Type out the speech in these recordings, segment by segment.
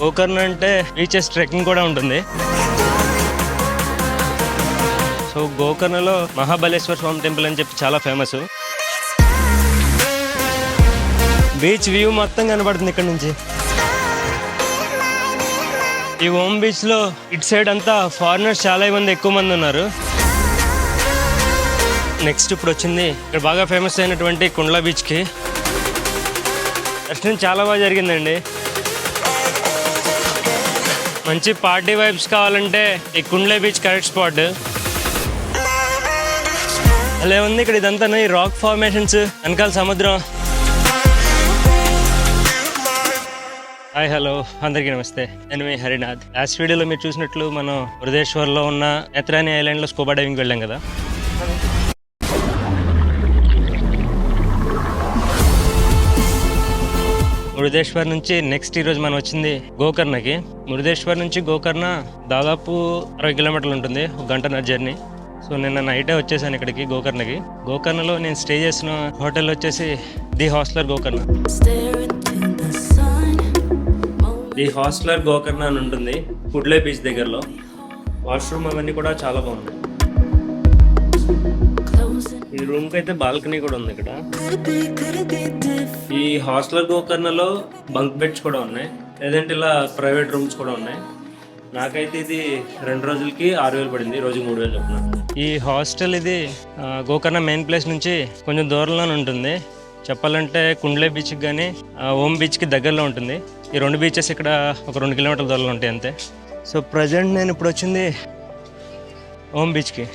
గోకర్ణ అంటే beaches trekking కూడా ఉంటుంది. సో గోకర్ణలో మహాబలేశ్వర స్వామి టెంపుల్ అని చెప్పి చాలా ఫేమస్. బీచ్ వ్యూ మొత్తం కనబడుతుంది ఇక్కడ నుంచి. ఈ ఓం బీచ్లో ఇటు సైడ్ అంతా ఫారినర్స్ చాలా మంది ఎక్కువ మంది ఉన్నారు. నెక్స్ట్ ఇప్పుడు వచ్చింది ఇక్కడ బాగా ఫేమస్ అయినటువంటి కుండ్లా బీచ్కి. దర్శనం చాలా బాగా జరిగిందండి. మంచి పార్టీ వైబ్స్ కావాలంటే ఈ కుండ్లే బీచ్ కరెక్ట్ స్పాట్. అలా ఉంది ఇక్కడ ఇదంతా ఈ రాక్ ఫార్మేషన్స్ వెనకాల సముద్రం. హాయ్ హలో అందరికీ నమస్తే. నేను మీ హరినాథ్. లాస్ట్ వీడియోలో మీరు చూసినట్లు మనం హృదేశ్వర్లో ఉన్న ఎత్రాని ఐలాండ్లో స్కూబా డైవింగ్ వెళ్ళాం కదా. మురుదేశ్వర్ నుంచి నెక్స్ట్ ఈరోజు మనం వచ్చింది గోకర్ణకి. మురుదేశ్వర్ నుంచి గోకర్ణ దాదాపు అరవై కిలోమీటర్లు ఉంటుంది ఒక గంటన్నర జర్నీ సో నిన్న నైటే వచ్చేసాను ఇక్కడికి గోకర్ణకి. గోకర్ణలో నేను స్టే చేసిన హోటల్ వచ్చేసి the hosteller Gokarna. The hosteller Gokarna అని ఉంటుంది కుడ్లే బీచ్ దగ్గరలో. వాష్రూమ్ అవన్నీ కూడా చాలా బాగున్నాయి. ఈ రూమ్కి అయితే బాల్కనీ కూడా ఉంది ఇక్కడ. ఈ హాస్టలర్ గోకర్ణలో బంక్ బెడ్స్ కూడా ఉన్నాయి. లేదంటే ఇలా ప్రైవేట్ రూమ్స్ కూడా ఉన్నాయి. నాకైతే ఇది రెండు రోజులకి ఆరు వేలు పడింది. రోజు మూడు వేలు చొప్పున. ఈ హాస్టల్ ఇది గోకర్ణ మెయిన్ ప్లేస్ నుంచి కొంచెం దూరంలోనే ఉంటుంది. చెప్పాలంటే కుండ్లే బీచ్కి కానీ ఓం బీచ్కి దగ్గరలో ఉంటుంది. ఈ రెండు బీచెస్ ఇక్కడ ఒక రెండు కిలోమీటర్ల దూరంలో ఉంటాయి అంతే. సో ప్రజెంట్ నేను ఇప్పుడు వచ్చింది ఓం బీచ్కి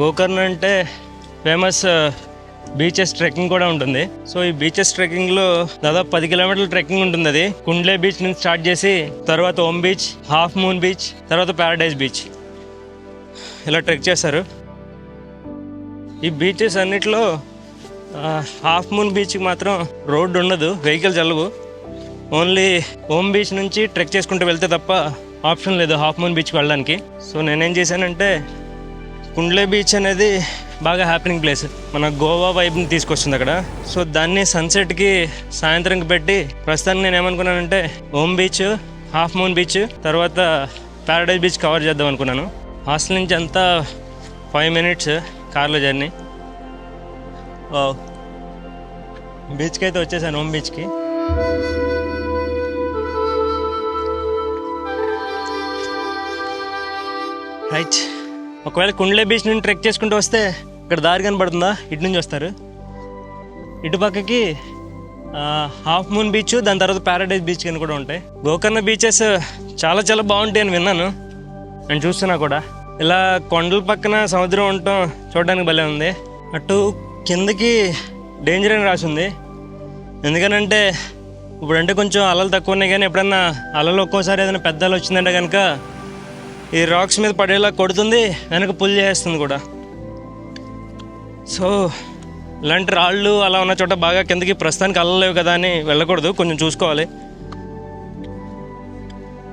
గోకర్ణ అంటే ఫేమస్ బీచెస్ ట్రెక్కింగ్ కూడా ఉంటుంది. సో ఈ బీచెస్ ట్రెక్కింగ్లో దాదాపు పది కిలోమీటర్ల ట్రెక్కింగ్ ఉంటుంది అది. కుండ్లే బీచ్ నుంచి స్టార్ట్ చేసి తర్వాత Om beach half moon beach తర్వాత ప్యారడైజ్ బీచ్. ఇలా ట్రెక్ చేశారు ఈ బీచెస్ అన్నిటిలో హాఫ్ మూన్ బీచ్కి మాత్రం రోడ్డు ఉండదు వెహికల్స్ వెళ్ళవు. ఓన్లీ ఓం బీచ్ నుంచి ట్రెక్ చేసుకుంటూ వెళ్తే తప్ప ఆప్షన్ లేదు హాఫ్ మూన్ బీచ్కి వెళ్ళడానికి. సో నేనేం చేశానంటే కుండ్లే బీచ్ అనేది బాగా హ్యాపెనింగ్ ప్లేస్ మన గోవా వైబ్ని తీసుకొస్తుంది అక్కడ. సో దాన్ని సన్సెట్కి సాయంత్రంకి పెట్టి ప్రస్తుతానికి నేను ఏమనుకున్నానంటే Om beach half moon beach తర్వాత ప్యారడైజ్ బీచ్ కవర్ చేద్దాం అనుకున్నాను. హాస్టల్ నుంచి అంతా ఫైవ్ మినిట్స్ కార్లో జర్నీ బీచ్కి అయితే వచ్చేసాను ఓమ్ బీచ్కి. రైట్ ఒకవేళ కుండ్లే బీచ్ నుండి ట్రెక్ చేసుకుంటూ వస్తే ఇక్కడ దారి కనబడుతుందా? ఇటు నుంచి వస్తారు. ఇటు పక్కకి హాఫ్ మూన్ బీచ్ దాని తర్వాత ప్యారడైజ్ బీచ్ అని కూడా ఉంటాయి. గోకర్ణ బీచెస్ చాలా చాలా బాగుంటాయి అని విన్నాను. నేను చూస్తున్నా కూడా. ఇలా కొండల పక్కన సముద్రం ఉండటం చూడడానికి భలే ఉంది. అటు కిందకి డేంజర్ అని రాసి ఉంది. ఎందుకనంటే ఇప్పుడంటే కొంచెం అలలు తక్కువ ఉన్నాయి కానీ ఎప్పుడన్నా అలలు ఒక్కోసారి ఏదైనా పెద్ద అలలు వచ్చిందంటే కనుక ఈ రాక్స్ మీద పడేలా కొడుతుంది వెనక పుల్ చేస్తుంది కూడా. సో ఇలాంటి రాళ్ళు అలా ఉన్న చోట బాగా కిందకి ప్రస్తుతానికి అల్లలేవు కదా అని వెళ్ళకూడదు. కొంచెం చూసుకోవాలి.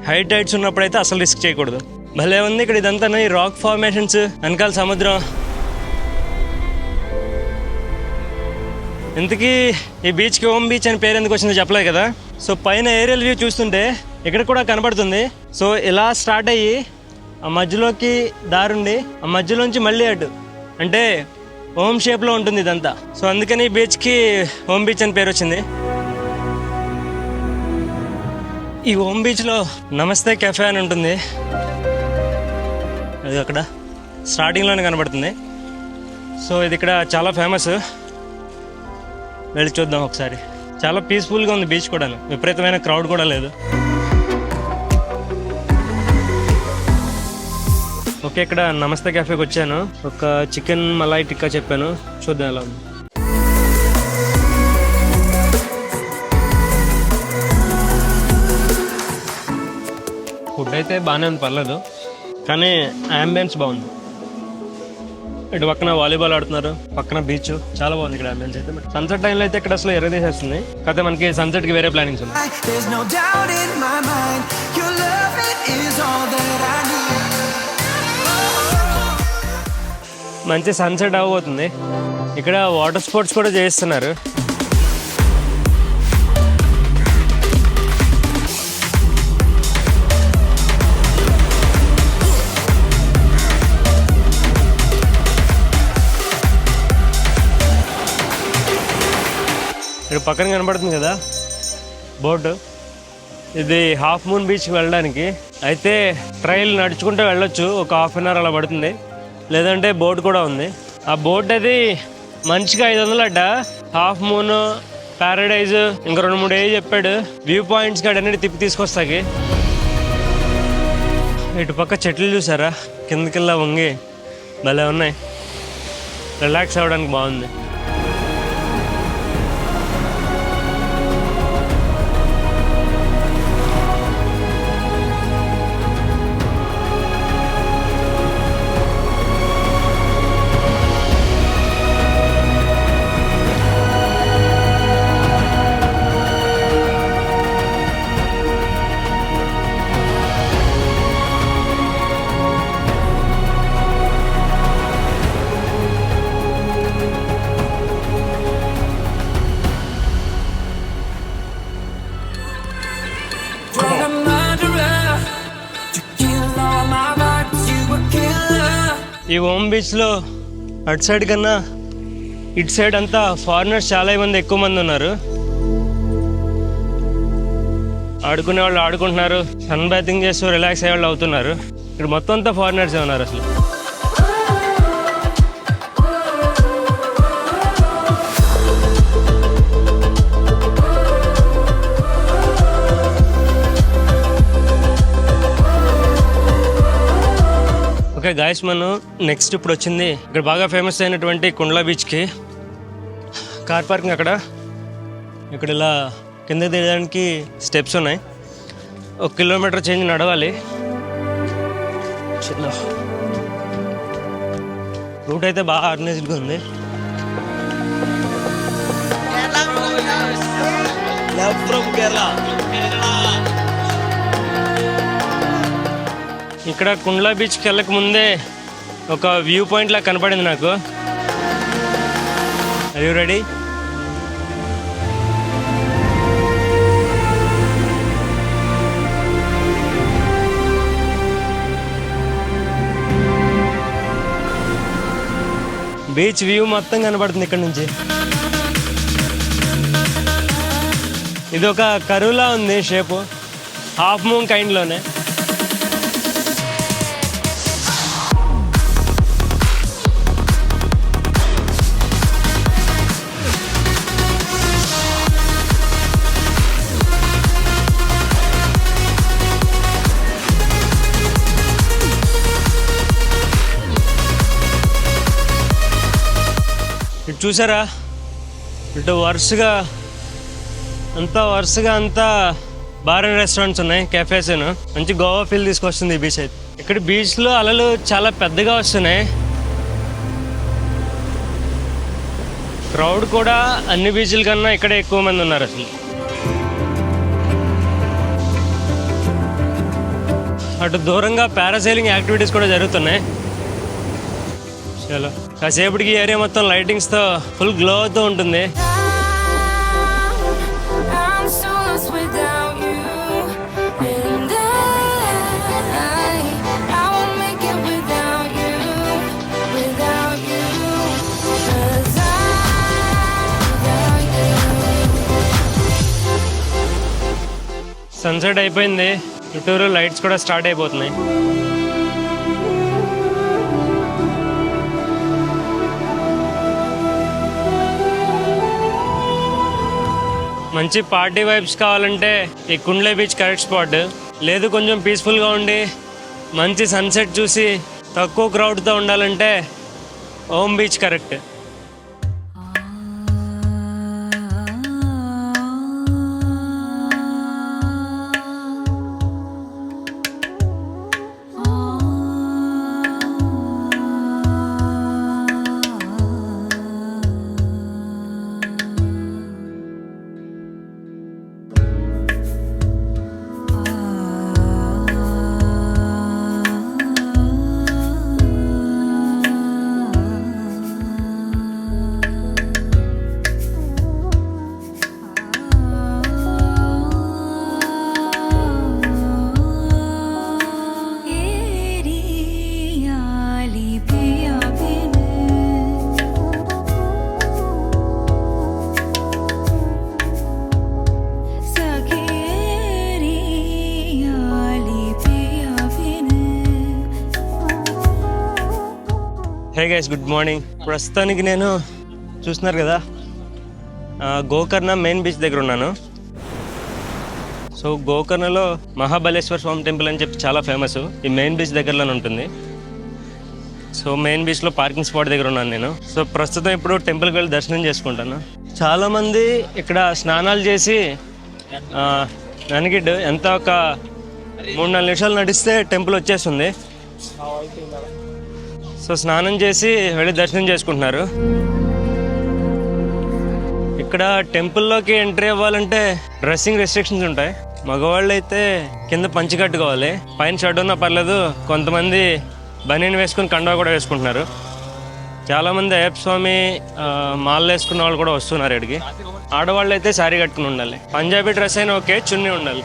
హైట్ హైట్స్ ఉన్నప్పుడైతే అసలు రిస్క్ చేయకూడదు. భలే ఉంది ఇక్కడ ఇదంతా ఈ రాక్ ఫార్మేషన్స్. వెనకాల సముద్రం. ఇంతకీ ఈ బీచ్కి ఓం బీచ్ అని పేరు ఎందుకు వచ్చిందో చెప్పలేదు కదా? సో పైన ఏరియల్ వ్యూ చూస్తుంటే ఇక్కడ కూడా కనబడుతుంది. సో ఇలా స్టార్ట్ అయ్యి ఆ మధ్యలోకి దారుండి ఆ మధ్యలోంచి మళ్ళీ అటు. అంటే హోమ్ షేప్లో ఉంటుంది ఇదంతా. సో అందుకని ఈ బీచ్కి హోమ్ బీచ్ అని పేరు వచ్చింది. ఈ హోమ్ బీచ్లో నమస్తే కెఫే అని ఉంటుంది. అది అక్కడ స్టార్టింగ్లోనే కనబడుతుంది. సో ఇది ఇక్కడ చాలా ఫేమస్ వెళ్ళి చూద్దాం ఒకసారి. చాలా పీస్ఫుల్గా ఉంది బీచ్ కూడాను. విపరీతమైన క్రౌడ్ కూడా లేదు. ఓకే ఇక్కడ నమస్తే క్యాఫేకి వచ్చాను. ఒక చికెన్ మలాయ్ టిక్కా చెప్పాను. చూద్దాం ఎలా ఉంది. ఫుడ్ అయితే బాగానే ఉంది పర్లేదు. కానీ అంబియన్స్ బాగుంది. ఇటు పక్కన వాలీబాల్ ఆడుతున్నారు పక్కన బీచ్ చాలా బాగుంది ఇక్కడ అంబియన్స్ అయితే. సన్సెట్ టైంలో అయితే ఇక్కడ అసలు ఎర్రదీసేస్తుంది కాకపోతే మనకి సన్సెట్కి వేరే ప్లానింగ్స్ ఉన్నాయి. మంచి సన్సెట్ అవ్వబోతుంది ఇక్కడ వాటర్ స్పోర్ట్స్ కూడా చేస్తున్నారు ఇక్కడ పక్కన కనబడుతుంది కదా? బోర్డు. ఇది హాఫ్ మూన్ బీచ్కి వెళ్ళడానికి. అయితే ట్రైల్ నడుచుకుంటూ వెళ్ళొచ్చు. ఒక హాఫ్ అన్ అవర్ అలా పడుతుంది. లేదంటే బోట్ కూడా ఉంది. ఆ బోట్ అది మంచిగా ఐదు వందలు అడ్డ. హాఫ్ మూన్ ప్యారడైజ్ ఇంకా రెండు మూడు ఏ చెప్పాడు. వ్యూ పాయింట్స్ కాడ అన్నిటి తిప్పి తీసుకొస్తాకి. ఇటు పక్క చెట్లు చూసారా? కిందకిల్లా వంగి భలే ఉన్నాయి. రిలాక్స్ అవ్వడానికి బాగుంది. ఈ ఓమ్ బీచ్లో అటు సైడ్ కన్నా ఇటు సైడ్ అంతా ఫారినర్స్ చాలా మంది ఎక్కువ మంది ఉన్నారు. ఆడుకునే వాళ్ళు ఆడుకుంటున్నారు. సన్ బ్యాతింగ్ చేస్తూ రిలాక్స్ అయ్యే వాళ్ళు అవుతున్నారు. ఇక్కడ మొత్తం అంతా ఫారినర్సే ఉన్నారు అసలు. ఓకే గాయస్ మనం నెక్స్ట్ ఇప్పుడు వచ్చింది. ఇక్కడ బాగా ఫేమస్ అయినటువంటి కుండ్లా బీచ్కి కార్ పార్కింగ్ అక్కడ. ఇక్కడ ఇలా కింద దిగడానికి స్టెప్స్ ఉన్నాయి. ఒక కిలోమీటర్ చేంజ్ నడవాలి. చిన్న. రూట్ అయితే బాగా ఆర్గనైజ్డ్గా ఉంది. ఇక్కడ కుండ్లా బీచ్కి వెళ్ళక ముందే ఒక వ్యూ పాయింట్ లా కనపడింది నాకు. యూ రెడీ బీచ్ వ్యూ మొత్తం కనబడుతుంది ఇక్కడ నుంచి. ఇది ఒక కరువులా ఉంది షేపు. హాఫ్ మూన్ కైండ్లోనే చూసారా? ఇటు వరుసగా అంతా వరుసగా అంతా బార్ అండ్ రెస్టారెంట్స్ ఉన్నాయి కెఫేస్ మంచి గోవా ఫీల్ తీసుకొస్తుంది ఈ బీచ్ అయితే. ఇక్కడ బీచ్లో అలలు చాలా పెద్దగా వస్తున్నాయి. క్రౌడ్ కూడా అన్ని బీచ్ల కన్నా ఇక్కడే ఎక్కువ మంది ఉన్నారు అసలు. అటు దూరంగా పారాసైలింగ్ యాక్టివిటీస్ కూడా జరుగుతున్నాయి. చాలా. కాసేపటికి ఏరియా మొత్తం లైటింగ్స్తో ఫుల్ గ్లో అవుతూ ఉంటుంది. సన్సెట్ అయిపోయింది. చుట్టూరు లైట్స్ కూడా స్టార్ట్ అయిపోతున్నాయి. మంచి పార్టీ వైబ్స్ కావాలంటే ఈ కుండ్లే బీచ్ కరెక్ట్ స్పాట్. లేదు కొంచెం పీస్ఫుల్గా ఉండి మంచి సన్సెట్ చూసి తక్కువ క్రౌడ్తో ఉండాలంటే Om beach correct. Hey guys good morning ప్రస్తుతానికి నేను చూస్తున్నారు కదా గోకర్ణ మెయిన్ బీచ్ దగ్గర ఉన్నాను. సో గోకర్ణలో మహాబలేశ్వర స్వామి టెంపుల్ అని చెప్పి చాలా ఫేమస్ ఈ మెయిన్ బీచ్ దగ్గరలోనే ఉంటుంది. సో మెయిన్ బీచ్లో పార్కింగ్ స్పాట్ దగ్గర ఉన్నాను నేను. సో ప్రస్తుతం ఇప్పుడు టెంపుల్కి వెళ్ళి దర్శనం చేసుకుంటాను. చాలామంది ఇక్కడ స్నానాలు చేసి ననిగిడ్ ఎంత ఒక మూడు నాలుగు నిమిషాలు నడిస్తే టెంపుల్ వచ్చేస్తుంది. సో స్నానం చేసి వెళ్ళి దర్శనం చేసుకుంటున్నారు. ఇక్కడ టెంపుల్లోకి ఎంట్రీ అవ్వాలంటే డ్రెస్సింగ్ రెస్ట్రిక్షన్స్ ఉంటాయి. మగవాళ్ళు అయితే కింద పంచి కట్టుకోవాలి. పైన షర్ట్ ఉన్నా పర్లేదు కొంతమంది బనీన్ వేసుకుని కండవ కూడా వేసుకుంటున్నారు. చాలామంది అయ్యప్ప స్వామి మాల వేసుకున్న వాళ్ళు కూడా వస్తున్నారు ఇక్కడికి. ఆడవాళ్ళు అయితే శారీ కట్టుకుని ఉండాలి. పంజాబీ డ్రెస్ అయినా ఓకే చున్నీ ఉండాలి.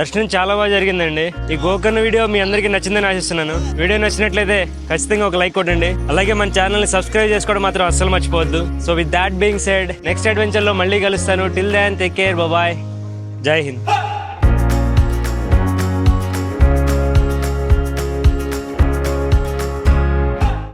దర్శనం చాలా బాగా జరిగిందండి. ఈ గోకర్ణ వీడియో మీ అందరికీ నచ్చిందని ఆశిస్తున్నాను. వీడియో నచ్చినట్లయితే ఖచ్చితంగా ఒక లైక్ కొట్టండి. అలాగే మన ఛానల్ని సబ్స్క్రైబ్ చేసుకోవడం మాత్రం అస్సలు మర్చిపోవద్దు. So with that being said next అడ్వెంచర్లో మళ్ళీ కలుస్తాను. Till then take care bye Jai Hind